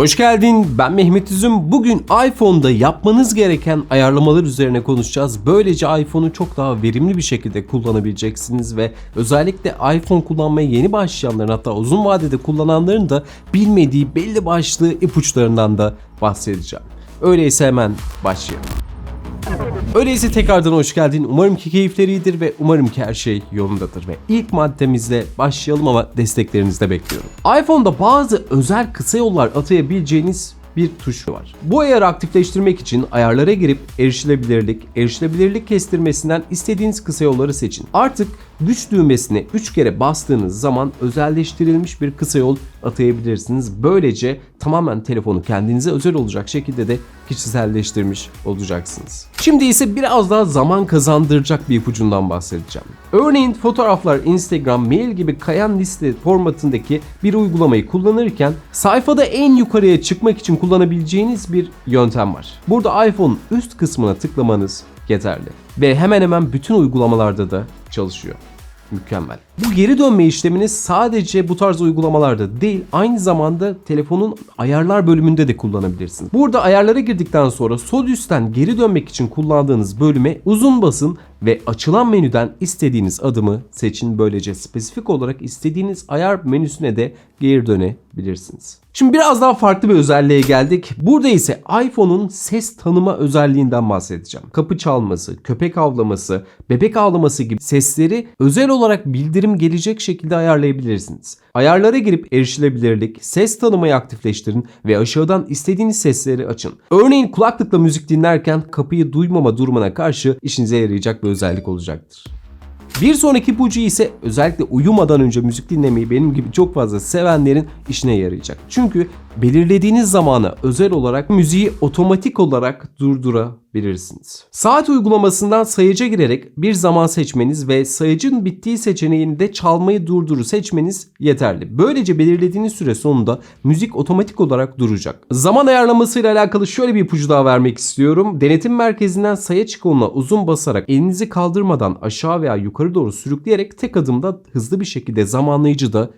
Hoş geldin. Ben Mehmet Üzüm. Bugün iPhone'da yapmanız gereken ayarlamalar üzerine konuşacağız. Böylece iPhone'u çok daha verimli bir şekilde kullanabileceksiniz ve özellikle iPhone kullanmaya yeni başlayanların hatta uzun vadede kullananların da bilmediği belli başlı ipuçlarından da bahsedeceğim. Öyleyse hemen başlayalım. Öyleyse tekrardan hoş geldin. Umarım ki keyifleri ve umarım ki her şey yolundadır. Ve ilk maddemizle başlayalım ama desteklerinizi de bekliyorum. iPhone'da bazı özel kısa yollar atayabileceğiniz bir tuş var. Bu ayarı aktifleştirmek için ayarlara girip erişilebilirlik, erişilebilirlik kestirmesinden istediğiniz kısa yolları seçin. Artık güç düğmesine 3 kere bastığınız zaman özelleştirilmiş bir kısa yol atayabilirsiniz. Böylece tamamen telefonu kendinize özel olacak şekilde de kişiselleştirmiş olacaksınız. Şimdi ise biraz daha zaman kazandıracak bir ipucundan bahsedeceğim. Örneğin fotoğraflar, Instagram, mail gibi kayan liste formatındaki bir uygulamayı kullanırken sayfada en yukarıya çıkmak için kullanabileceğiniz bir yöntem var. Burada iPhone üst kısmına tıklamanız yeterli. Ve hemen hemen bütün uygulamalarda da çalışıyor. Mükemmel. Bu geri dönme işlemini sadece bu tarz uygulamalarda değil aynı zamanda telefonun ayarlar bölümünde de kullanabilirsiniz. Burada ayarlara girdikten sonra sol üstten geri dönmek için kullandığınız bölüme uzun basın ve açılan menüden istediğiniz adımı seçin. Böylece spesifik olarak istediğiniz ayar menüsüne de geri dönebilirsiniz. Şimdi biraz daha farklı bir özelliğe geldik. Burada ise iPhone'un ses tanıma özelliğinden bahsedeceğim. Kapı çalması, köpek avlaması, bebek ağlaması gibi sesleri özel olarak bildirim gelecek şekilde ayarlayabilirsiniz. Ayarlara girip erişilebilirlik, ses tanımayı aktifleştirin ve aşağıdan istediğiniz sesleri açın. Örneğin kulaklıkla müzik dinlerken kapıyı duymama durumuna karşı işinize yarayacak bir özellik olacaktır. Bir sonraki ipucu ise özellikle uyumadan önce müzik dinlemeyi benim gibi çok fazla sevenlerin işine yarayacak. Çünkü belirlediğiniz zamana özel olarak müziği otomatik olarak durdurabilirsiniz. Saat uygulamasından sayaca girerek bir zaman seçmeniz ve sayacın bittiği seçeneğinde çalmayı durduru seçmeniz yeterli. Böylece belirlediğiniz süre sonunda müzik otomatik olarak duracak. Zaman ayarlamasıyla alakalı şöyle bir ipucu daha vermek istiyorum. Denetim merkezinden sayaç ikonuna uzun basarak elinizi kaldırmadan aşağı veya yukarı doğru sürükleyerek tek adımda hızlı bir şekilde zamanlayıcı da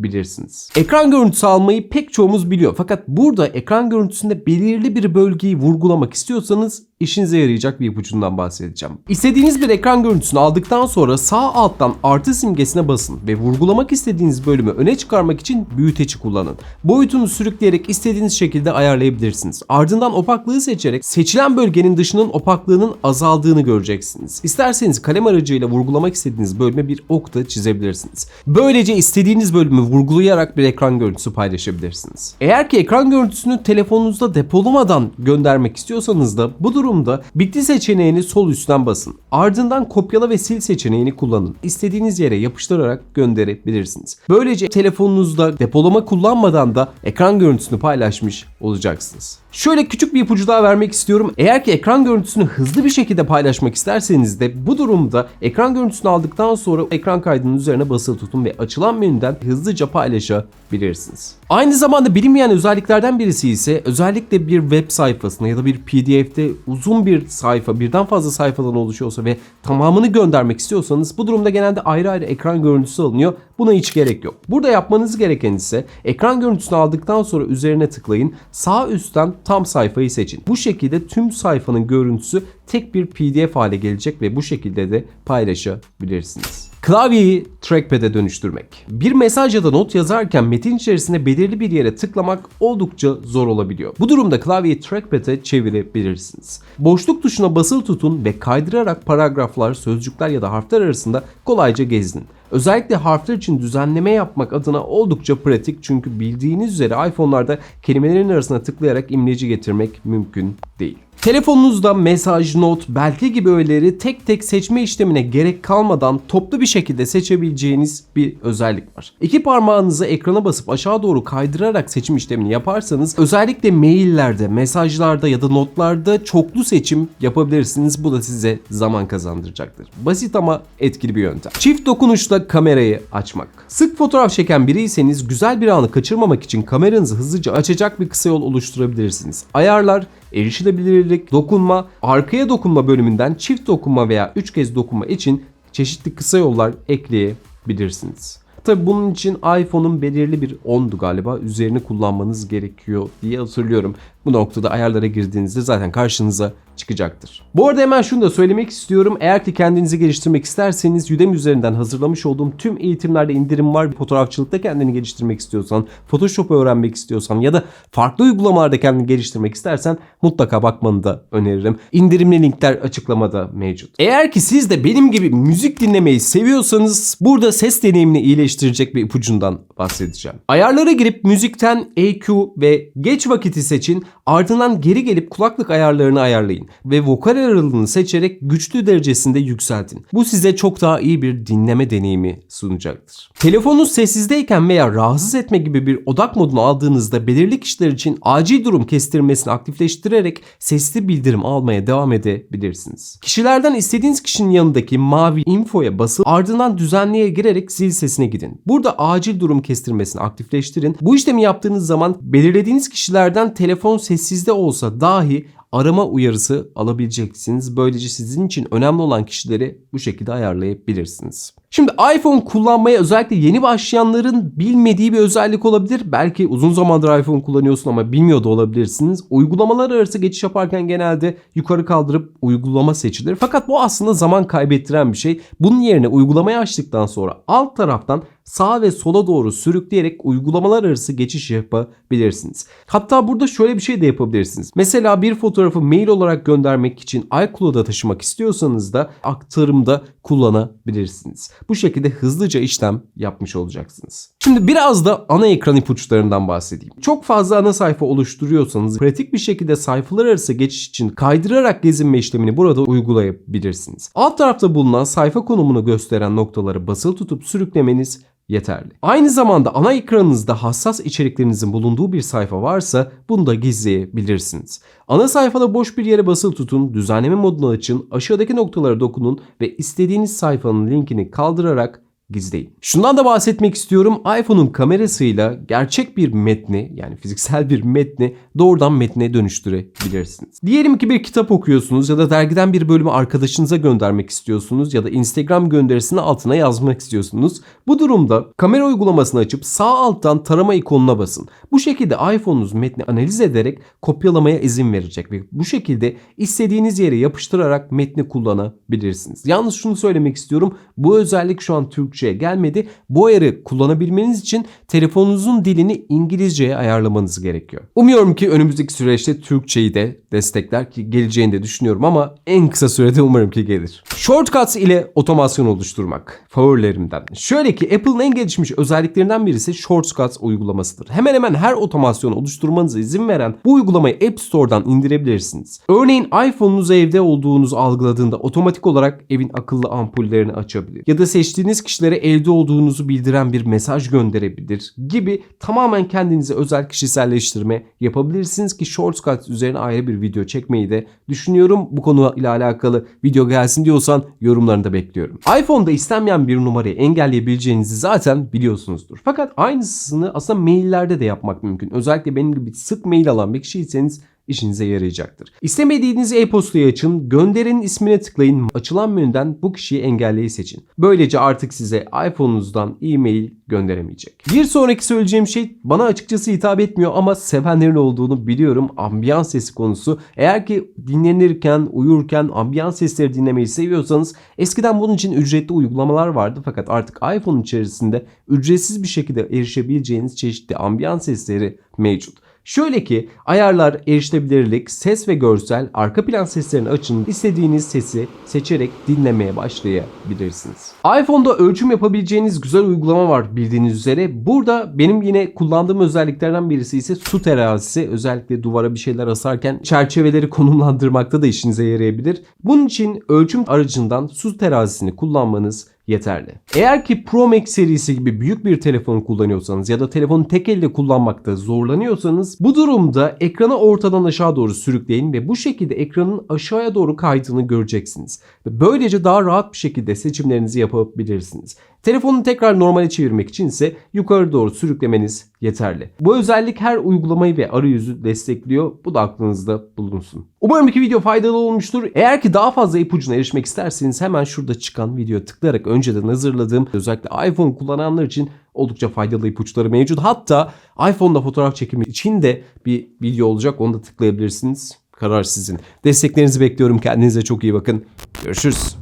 kurabilirsiniz. Ekran görüntüsü almayı pek çoğumuz biliyor. Fakat burada ekran görüntüsünde belirli bir bölgeyi vurgulamak istiyorsanız işinize yarayacak bir ipucundan bahsedeceğim. İstediğiniz bir ekran görüntüsünü aldıktan sonra sağ alttan artı simgesine basın ve vurgulamak istediğiniz bölümü öne çıkarmak için büyüteci kullanın. Boyutunu sürükleyerek istediğiniz şekilde ayarlayabilirsiniz. Ardından opaklığı seçerek seçilen bölgenin dışının opaklığının azaldığını göreceksiniz. İsterseniz kalem aracıyla vurgulamak istediğiniz bölüme bir ok da çizebilirsiniz. Böylece istediğiniz bölümü vurgulayarak bir ekran görüntüsü paylaşabilirsiniz. Eğer ki ekran görüntüsünü telefonunuzda depolamadan göndermek istiyorsanız da bu durumda bitti seçeneğini sol üstten basın. Ardından kopyala ve sil seçeneğini kullanın. İstediğiniz yere yapıştırarak gönderebilirsiniz. Böylece telefonunuzda depolama kullanmadan da ekran görüntüsünü paylaşmış olacaksınız. Şöyle küçük bir ipucu daha vermek istiyorum. Eğer ki ekran görüntüsünü hızlı bir şekilde paylaşmak isterseniz de bu durumda ekran görüntüsünü aldıktan sonra ekran kaydının üzerine basılı tutun ve açılan menüden hızlıca paylaşabilirsiniz. Aynı zamanda bilinmeyen özelliklerden birisi ise özellikle bir web sayfasına ya da bir pdf'de uzun bir sayfa birden fazla sayfadan oluşuyorsa ve tamamını göndermek istiyorsanız bu durumda genelde ayrı ayrı ekran görüntüsü alınıyor. Buna hiç gerek yok. Burada yapmanız gereken ise ekran görüntüsünü aldıktan sonra üzerine tıklayın. Sağ üstten tam sayfayı seçin. Bu şekilde tüm sayfanın görüntüsü tek bir pdf hale gelecek ve bu şekilde de paylaşabilirsiniz. Klavyeyi trackpad'e dönüştürmek. Bir mesaj ya da not yazarken metin içerisinde belirli bir yere tıklamak oldukça zor olabiliyor. Bu durumda klavyeyi trackpad'e çevirebilirsiniz. Boşluk tuşuna basılı tutun ve kaydırarak paragraflar, sözcükler ya da harfler arasında kolayca gezin. Özellikle harfler için düzenleme yapmak adına oldukça pratik çünkü bildiğiniz üzere iPhone'larda kelimelerin arasına tıklayarak imleci getirmek mümkün değil. Telefonunuzda mesaj, not, belge gibi öğeleri tek tek seçme işlemine gerek kalmadan toplu bir şekilde seçebileceğiniz bir özellik var. İki parmağınızı ekrana basıp aşağı doğru kaydırarak seçim işlemini yaparsanız özellikle maillerde, mesajlarda ya da notlarda çoklu seçim yapabilirsiniz. Bu da size zaman kazandıracaktır. Basit ama etkili bir yöntem. Çift dokunuşla kamerayı açmak. Sık fotoğraf çeken biriyseniz güzel bir anı kaçırmamak için kameranızı hızlıca açacak bir kısa yol oluşturabilirsiniz. Ayarlar, erişilebilirlik, dokunma, arkaya dokunma bölümünden çift dokunma veya üç kez dokunma için çeşitli kısa yollar ekleyebilirsiniz. Tabi bunun için iPhone'un belirli bir 10'du galiba üzerini kullanmanız gerekiyor diye hatırlıyorum. Bu noktada ayarlara girdiğinizde zaten karşınıza çıkacaktır. Bu arada hemen şunu da söylemek istiyorum. Eğer ki kendinizi geliştirmek isterseniz Udemy üzerinden hazırlamış olduğum tüm eğitimlerde indirim var. Fotoğrafçılıkta kendini geliştirmek istiyorsan, Photoshop öğrenmek istiyorsan ya da farklı uygulamalarda kendini geliştirmek istersen mutlaka bakmanı da öneririm. İndirimli linkler açıklamada mevcut. Eğer ki siz de benim gibi müzik dinlemeyi seviyorsanız burada ses deneyimini iyileştirecek bir ipucundan bahsedeceğim. Ayarlara girip müzikten EQ ve geç vakiti seçin ardından geri gelip kulaklık ayarlarını ayarlayın ve vokal aralığını seçerek güçlü derecesinde yükseltin. Bu size çok daha iyi bir dinleme deneyimi sunacaktır. Telefonunuz sessizdeyken veya rahatsız etme gibi bir odak modunu aldığınızda belirli kişiler için acil durum kestirmesini aktifleştirerek sesli bildirim almaya devam edebilirsiniz. Kişilerden istediğiniz kişinin yanındaki mavi infoya basıp ardından düzenliğe girerek zil sesine gidin. Burada acil durum kestirmesini aktifleştirin. Bu işlemi yaptığınız zaman belirlediğiniz kişilerden telefon sessizde olsa dahi arama uyarısı alabileceksiniz. Böylece sizin için önemli olan kişileri bu şekilde ayarlayabilirsiniz. Şimdi iPhone kullanmaya özellikle yeni başlayanların bilmediği bir özellik olabilir. Belki uzun zamandır iPhone kullanıyorsun ama bilmiyor da olabilirsiniz. Uygulamalar arası geçiş yaparken genelde yukarı kaldırıp uygulama seçilir. Fakat bu aslında zaman kaybettiren bir şey. Bunun yerine uygulamayı açtıktan sonra alt taraftan sağa ve sola doğru sürükleyerek uygulamalar arası geçiş yapabilirsiniz. Hatta burada şöyle bir şey de yapabilirsiniz. Mesela bir fotoğrafı mail olarak göndermek için iCloud'a taşımak istiyorsanız da aktarımda kullanabilirsiniz. Bu şekilde hızlıca işlem yapmış olacaksınız. Şimdi biraz da ana ekran ipuçlarından bahsedeyim. Çok fazla ana sayfa oluşturuyorsanız pratik bir şekilde sayfalar arası geçiş için kaydırarak gezinme işlemini burada uygulayabilirsiniz. Alt tarafta bulunan sayfa konumunu gösteren noktaları basılı tutup sürüklemeniz yeterli. Aynı zamanda ana ekranınızda hassas içeriklerinizin bulunduğu bir sayfa varsa bunu da gizleyebilirsiniz. Ana sayfada boş bir yere basılı tutun, düzenleme modunu açın, aşağıdaki noktalara dokunun ve istediğiniz sayfanın linkini kaldırarak gizleyin. Şundan da bahsetmek istiyorum. iPhone'un kamerasıyla gerçek bir metni yani fiziksel bir metni doğrudan metne dönüştürebilirsiniz. Diyelim ki bir kitap okuyorsunuz ya da dergiden bir bölümü arkadaşınıza göndermek istiyorsunuz ya da Instagram gönderisini altına yazmak istiyorsunuz. Bu durumda kamera uygulamasını açıp sağ alttan tarama ikonuna basın. Bu şekilde iPhone'unuz metni analiz ederek kopyalamaya izin verecek ve bu şekilde istediğiniz yere yapıştırarak metni kullanabilirsiniz. Yalnız şunu söylemek istiyorum. Bu özellik şu an Türkçe Türkçe'ye gelmedi. Bu ayarı kullanabilmeniz için telefonunuzun dilini İngilizceye ayarlamanız gerekiyor. Umuyorum ki önümüzdeki süreçte Türkçeyi de destekler ki geleceğini de düşünüyorum ama en kısa sürede umarım ki gelir. Shortcuts ile otomasyon oluşturmak favorilerimden. Şöyle ki Apple'ın en gelişmiş özelliklerinden birisi Shortcuts uygulamasıdır. Hemen hemen her otomasyon oluşturmanıza izin veren bu uygulamayı App Store'dan indirebilirsiniz. Örneğin iPhone'unuz evde olduğunuzu algıladığında otomatik olarak evin akıllı ampullerini açabilir. Ya da seçtiğiniz kişilere evde olduğunuzu bildiren bir mesaj gönderebilir gibi tamamen kendinize özel kişiselleştirme yapabilirsiniz ki Shortcuts üzerine ayrı bir video çekmeyi de düşünüyorum. Bu konu ile alakalı video gelsin diyorsan yorumlarını da bekliyorum. iPhone'da istenmeyen bir numarayı engelleyebileceğinizi zaten biliyorsunuzdur. Fakat aynısını aslında maillerde de yapmak mümkün. Özellikle benim gibi sık mail alan bir kişiyseniz işinize yarayacaktır. İstemediğiniz e-postayı açın, gönderin ismine tıklayın, açılan menüden bu kişiyi engelleyi seçin. Böylece artık size iPhone'unuzdan e-mail gönderemeyecek. Bir sonraki söyleyeceğim şey bana açıkçası hitap etmiyor ama sevenlerin olduğunu biliyorum. Ambiyans sesi konusu. Eğer ki dinlenirken, uyurken ambiyans sesleri dinlemeyi seviyorsanız eskiden bunun için ücretli uygulamalar vardı fakat artık iPhone içerisinde ücretsiz bir şekilde erişebileceğiniz çeşitli ambiyans sesleri mevcut. Şöyle ki ayarlar, erişilebilirlik, ses ve görsel, arka plan seslerini açın. istediğiniz sesi seçerek dinlemeye başlayabilirsiniz. iPhone'da ölçüm yapabileceğiniz güzel uygulama var bildiğiniz üzere. Burada benim yine kullandığım özelliklerden birisi ise su terazisi. Özellikle duvara bir şeyler asarken çerçeveleri konumlandırmakta da işinize yarayabilir. Bunun için ölçüm aracından su terazisini kullanmanız yeterli. Eğer ki Pro Max serisi gibi büyük bir telefon kullanıyorsanız ya da telefonu tek elle kullanmakta zorlanıyorsanız bu durumda ekranı ortadan aşağı doğru sürükleyin ve bu şekilde ekranın aşağıya doğru kaydığını göreceksiniz. Böylece daha rahat bir şekilde seçimlerinizi yapabilirsiniz. Telefonu tekrar normale çevirmek için ise yukarı doğru sürüklemeniz yeterli. Bu özellik her uygulamayı ve arayüzü destekliyor. Bu da aklınızda bulunsun. Umarım ki video faydalı olmuştur. Eğer ki daha fazla ipucuna erişmek isterseniz hemen şurada çıkan videoya tıklayarak önceden hazırladığım özellikle iPhone kullananlar için oldukça faydalı ipuçları mevcut. Hatta iPhone'da fotoğraf çekimi için de bir video olacak. Onu da tıklayabilirsiniz. Karar sizin. Desteklerinizi bekliyorum. Kendinize çok iyi bakın. Görüşürüz.